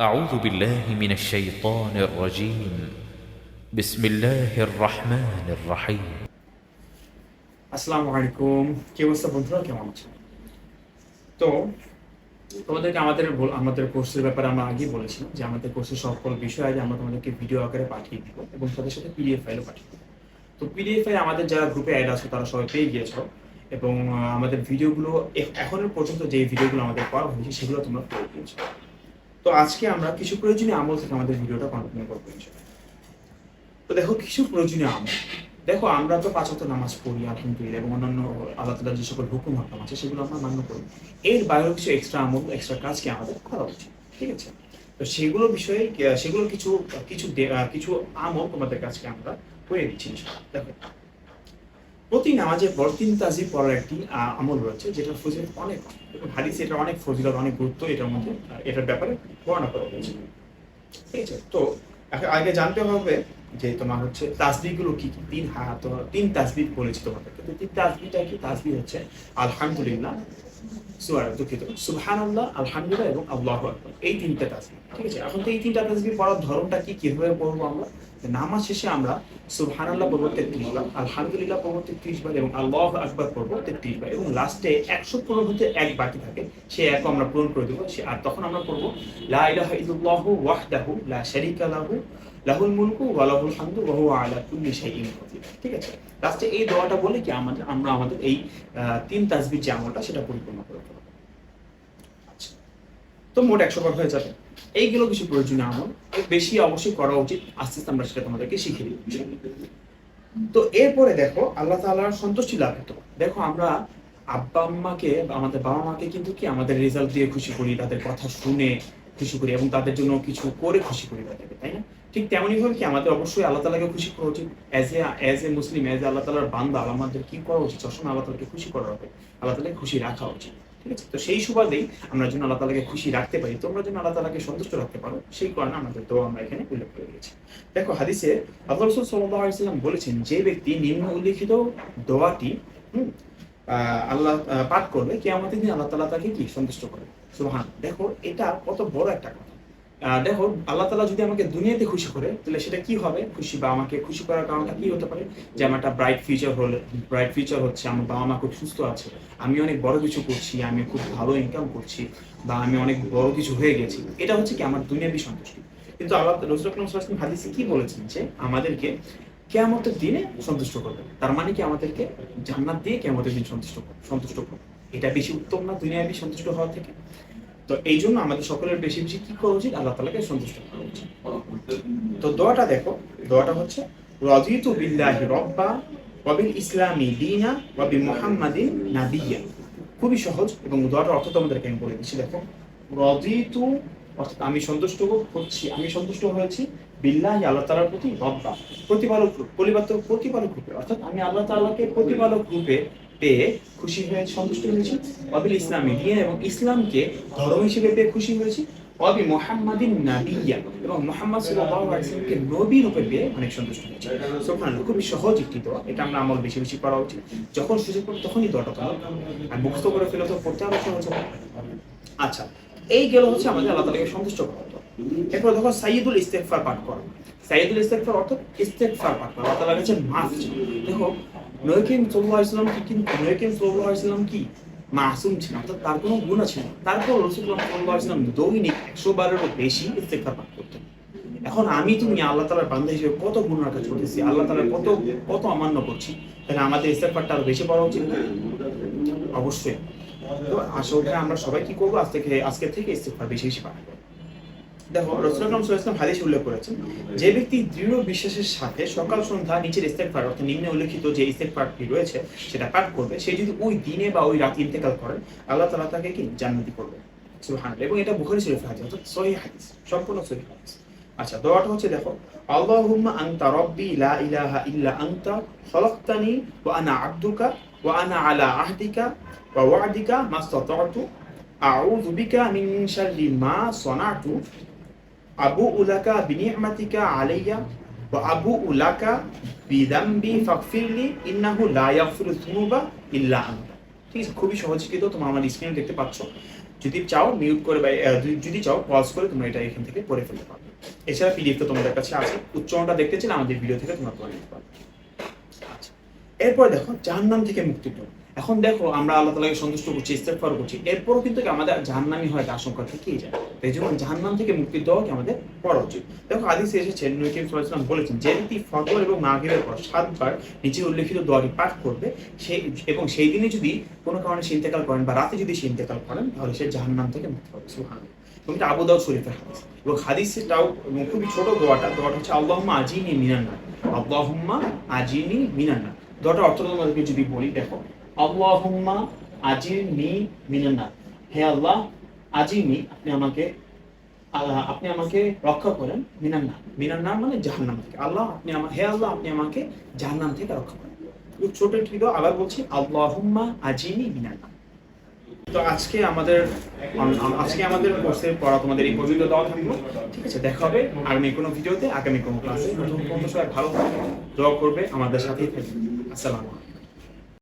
أعوذ بالله من الشيطان الرجيم بسم الله الرحمن الرحيم আসসালামু আলাইকুম কি অবস্থা বন্ধুরা কেমন আছেন তো তোমাদেরকে আমাদের বল- আমাদের কোর্সের ব্যাপারে আমরা আগেই বলেছিলাম যে আমাদের কোর্সের সকল বিষয় আজ আমরা তোমাদেরকে ভিডিও আকারে পাঠিয়ে দিব এবং সাথে সাথে পিডিএফ ফাইলও পাঠিয়ে দিব তো পিডিএফ ফাইল আমাদের যারা গ্রুপে অ্যাড আছে তারা সবাই পেয়ে গিয়েছ এবং আহ, আমাদের ভিডিওগুলো এ- এখনো পর্যন্ত যে ভিডিওগুলো আমাদের করা হয়েছে সেগুলো তোমরা পেয়ে গিয়েছো তো আজকে আমরা কিছু প্রয়োজনীয় আমল থেকে আমাদের ভিডিওটা কন্টিনিউ করব তো দেখো, কিছু প্রয়োজনীয় আমল। দেখো, আমরা তো পাঁচ ওয়াক্ত নামাজ পড়ি, আলহামদুলিল্লাহ, এবং অন্যান্য আল্লাহ তালার যে সকল হুকুম হাকাম আছে, সেগুলো আমরা মান্য করি। এর বাইরেও কিছু এক্সট্রা আমল এক্সট্রা কাজকে আমাদের করা উচিত? ঠিক আছে? তো সেগুলো বিষয়ে, সেগুলো কিছু কিছু কিছু আমল তোমাদের কাছে আমরা করে দিচ্ছি দেখো, প্রতি নামাজের পর তিন তাজিব পড়ার একটি আমল রয়েছে, যেটা ফজিলত অনেক। হাদিস এটা অনেক ফজিলত, অনেক গুরুত্ব এটার মধ্যে এটার ব্যাপারে বর্ণনা করা হয়েছে। ঠিক আছে? তো, আগে- জানতে হবে যে তোমার হচ্ছে তাসবিগুলো কি কি? তিন হাত তিন তাসবিহ বলেছি তোমাদেরকে তো তিন তাসবিটা কি? তাসবিহ হচ্ছে আলহামদুলিল্লাহ, সুয়ার দুঃখিত, সুবহানাল্লাহ, আলহামদুলিল্লাহ এবং আল্লাহু এই তিনটা তাসবিহ, ঠিক আছে? এখন তো এই তিনটা তাসবিহ পড়ার ধরনটা কি? কীভাবে পড়ব আমরা? নামাজ শেষে আমরা সুবহানাল্লাহ পড়ব তেত্রিশ বার, আলহামদুলিল্লাহ পড়ব তেত্রিশ বার এবং আল্লাহ আকবর পড়ব তেত্রিশ বার এবং লাস্টে একশো পনেরো হতে এক বাকি থাকে, সে এক আমরা পূরণ করে দেবো, সে আর তখন আমরা পড়ব, লা ইলাহা ইল্লাল্লাহু ওয়াহদাহু লা শারীকা লাহু, লাহুল মুলকু ওয়া লাহুল হামদু আলা কুল্লি শাইইন ঠিক আছে? লাস্টে এই দোয়াটা বলে কি আমাদের আমরা আমাদের এই তিন তাসবিহ যে আমলটা সেটা পরিপূর্ণ করে ফেলব আচ্ছা তো মোট একশো বার হয়ে যাবে। এইগুলো কিছু প্রয়োজনীয় আমল। বেশি অবশ্যই করা উচিত। আস্তে আস্তে আমরা সেটা তোমাদেরকে শিখিয়ে দিচ্ছি তো এরপরে দেখো, আল্লাহ তাআলার সন্তুষ্টি লাভ দেখো, আমরা আব্বা আম্মাকে আমাদের বাবা মাকে কিন্তু কি আমাদের রেজাল্ট দিয়ে খুশি করি, তাদের কথা শুনে খুশি করি এবং তাদের জন্য কিছু করে খুশি করি তাদেরকে, তাই না? ঠিক তেমনই ভাবে কি আমাদের অবশ্যই আল্লাহ তালাকে খুশি করা উচিত। As a as a Muslim as a আল্লাহ তালার বান্দা আমাদের কি করা উচিত? সবসময় আল্লাহ তালাকে খুশি করা হবে আল্লাহ তালাকে খুশি রাখা উচিত। ঠিক আছে? তো সেই সুবাদেই আমরা যেন আল্লাহ তালাকে খুশি রাখতে পারি। তোমরা যেন আল্লাহ তালাকে সন্তুষ্ট রাখতে পারো সেই কারণে আমাদের দোয়া আমরা এখানে উল্লেখ করে দিয়েছি। দেখো হাদিসে আল্লাহ রসুল সাল্লাম বলেছেন যে ব্যক্তি নিম্ন উল্লিখিত দোয়াটি হুম, আল্লাহ পাঠ করবে কে আমাদের দিন আল্লাহ তালা তাকে কি? সন্তুষ্ট করে সুহান দেখো এটা কত বড় একটা কথা। দেখো, আল্লাহ তালা যদি আমাকে দুনিয়াতে খুশি করে, তাহলে সেটা কি হবে? খুশি বা আমাকে খুশি করার কারণটা কি হতে পারে? যে আমার একটা ব্রাইট ফিউচার হলে ব্রাইট ফিউচার হচ্ছে, আমার বাবা মা খুব সুস্থ আছে, আমি অনেক বড় কিছু করছি, আমি খুব ভালো ইনকাম করছি, বা আমি অনেক বড় কিছু হয়ে গেছি। এটা হচ্ছে কি আমার দুনিয়াবি সন্তুষ্টি। কিন্তু আল্লাহ রসুল আকরম হাদিসে কি বলেছেন যে, আমাদেরকে কেয়ামতের দিনে সন্তুষ্ট করবে। তার মানে কি আমাদেরকে জান্নাত দিয়ে কেয়ামতের দিন সন্তুষ্ট সন্তুষ্ট করবে। এটা বেশি উত্তম না দুনিয়াবি সন্তুষ্ট হওয়া থেকে? তো এই জন্য আমাদের সকলের বেশি বেশি কি করা উচিত? আল্লাহ তালাকে সন্তুষ্ট করা উচিত। তো দোয়াটা দেখো, দোয়াটা হচ্ছে রাদিতু বিল্লাহি রব্বা ওয়াবিল ইসলামি দিনা ওয়াবি নাবিয়্যা। খুবই সহজ এবং দোয়াটার অর্থ তোমাদেরকে আমি বলে দিচ্ছি, দেখো রদিতু অর্থাৎ আমি সন্তুষ্ট হচ্ছি, আমি সন্তুষ্ট হয়েছি বিল্লাহি আল্লাহ তাআলার প্রতি রব্বা, প্রতিপালক পরিবর্তন প্রতিপালক রূপে। অর্থাৎ আমি আল্লাহ তাআলাকে প্রতিপালক রূপে পেয়ে খুশি হয়ে সন্তুষ্ট হয়েছি। অবিল ইসলামী দিন এবং ইসলামকে ধর্ম হিসেবে পেয়ে খুশি হয়েছি। অবি মোহাম্মদিন নাবিয়া এবং মোহাম্মদ সাল্লাল্লাহু নবী রূপে পেয়ে অনেক সন্তুষ্ট হয়েছে। সুবহানাল্লাহ, খুবই সহজ একটি দোয়া। এটা আমরা আমল বেশি বেশি করা উচিত। যখন সুযোগ পাবো তখনই দোয়াটা করা আর মুখস্থ করে ফেলে তো পড়তে হবে আচ্ছা এই গেল হচ্ছে আমাদের আল্লাহ তাআলাকে সন্তুষ্ট করা দোয়া। এরপর দেখো সাইদুল ইস্তেগফার পাঠ করা। সাইদুল ইস্তেগফার অর্থাৎ ইস্তেগফার পাঠ করা। আল্লাহ তাআলার কাছে মাফ দেখো নয়কিম সাল্লাল্লাহু আলাইহি ওয়াসাল্লাম কি? কিন্তু নয়কিম সাল্লাল্লাহু আলাইহি ওয়াসাল্লাম কি? মাসুম ছিল, অর্থাৎ তার কোনো গুণা ছিল না। তারপর রসুল্লাহ সাল্লাল্লাহু আলাইহি ওয়াসাল্লাম দৈনিক একশো বারেরও বেশি ইস্তেগফার পাঠ করতেন। এখন আমি তুমি আল্লাহ তালার বান্ধা হিসেবে কত গুণার কাজ করতেছি, আল্লাহ তালার কত কত অমান্য করছি, তাহলে আমাদের ইস্তেগফারটা আরও বেশি পড়া উচিত? অবশ্যই। তো আসলে আমরা সবাই কি করব? আজ থেকে, আজকে থেকে ইস্তেগফার বেশি বেশি পাঠ করব। দেখো, রসুল আকরাম সাল্লাল্লাহু আলাইহি ওয়াসাল্লাম হাদিস উল্লেখ করেছেন, যে ব্যক্তি দৃঢ় বিশ্বাসের সাথে সকাল সন্ধ্যা নিচের ইস্তেগফার, অর্থাৎ নিম্নে উল্লেখিত যে ইস্তেগফারটি রয়েছে, সেটা পাঠ করবে, সে যদি ওই দিনে বা ওই রাতে ইন্তেকাল করে, আল্লাহ তাআলা তাকে কি? জান্নাতি করবে। সুবহানাল্লাহ। এবং এটা বুখারী শরীফ হাদিস, অর্থাৎ সহিহ হাদিস, সম্পূর্ণ সহিহ হাদিস। আচ্ছা দোয়াটা হচ্ছে দেখো, আল্লাহুম্মা আনতা রাব্বি লা ইলাহা ইল্লা আনতা খলাকতানি ওয়া আনা আবদুকা ওয়া আনা আলা আহদিকা ওয়া ওয়া'দিকা মাস্তাতা'তু। আউযু বিকা মিন শাররি মা সানা'তু আবু উলাকা বিনি'মাতিকা আলাইয়া ওয়া আবু উলাকা বিদাম্বি ফাগফিরলি ইন্নাহু লা ইয়াগফিরু ইল্লা ঠিক আছে, খুবই সহজ কিন্তু তোমরা আমার স্ক্রিনে দেখতে পাচ্ছ। যদি চাও মিউট করে বা যদি- চাও পজ করে তোমরা এটা এখান থেকে পড়ে ফেলতে পারবে এছাড়া পিডিএফ তো তোমাদের কাছে আছে। উচ্চারণটা দেখতে চাইলে আমাদের ভিডিও থেকে তোমরা পড়ে নিতে পারবে আচ্ছা এরপর দেখো, জাহান্নাম থেকে মুক্তি জন্য। এখন দেখো, আমরা আল্লাহ তালাকে সন্তুষ্ট করছি ইস্তেফার করছি। এরপরও কিন্তু আমাদের জাহান্নামি হয় আশঙ্কা থেকেই যায়। এই জন্য জাহান্নাম থেকে মুক্তি দেওয়া আমাদের পড়া উচিত। দেখো আদিসে এসেছেন নৈকিম সাল্লাম বলেছেন, যে ব্যক্তি ফজর এবং মাগরিবের পর সাতবার নিচে উল্লেখিত দোয়াটি পাঠ করবে সেই এবং সেই দিনে যদি কোনো কারণে সে ইন্তেকাল করেন বা রাতে যদি সে ইন্তেকাল করেন, তাহলে সে জাহান্নাম থেকে মুক্তি পাবে সুবহান এবং এটা আবু দাউদ শরীফের হাদিস। এবং হাদিসটাও খুবই ছোট দোয়াটা দোয়াটা হচ্ছে, আল্লাহুম্মা আজিনি মিনান্না আল্লাহুম্মা আজিনি মিনান্না দোয়াটা অর্থ তোমাদেরকে যদি বলি, দেখো আল্লাহুম্মা হে আল্লাহ আজিনি আপনি আমাকে আপনি আমাকে রক্ষা করেন মিনান্না মানে জাহান্নাম থেকে। আল্লাহ, আপনি আমার হে আল্লাহ, আপনি আমাকে জাহান্নাম থেকে রক্ষা করেন। ছোট আবার বলছি, আল্লাহুম্মা মিনান্না তো আজকে আমাদের আম- আজকে আমাদের কোর্সের পড়া তোমাদের এই পর্যন্ত দেওয়া থাকল। ঠিক আছে, দেখা হবে আগামী কোনো ভিডিওতে, আগামী কোনো ক্লাসে। পর্যন্ত সবাই ভালো দোয়া করবে আমাদের সাথেই থাকবে। আসসালামু আলাইকুম।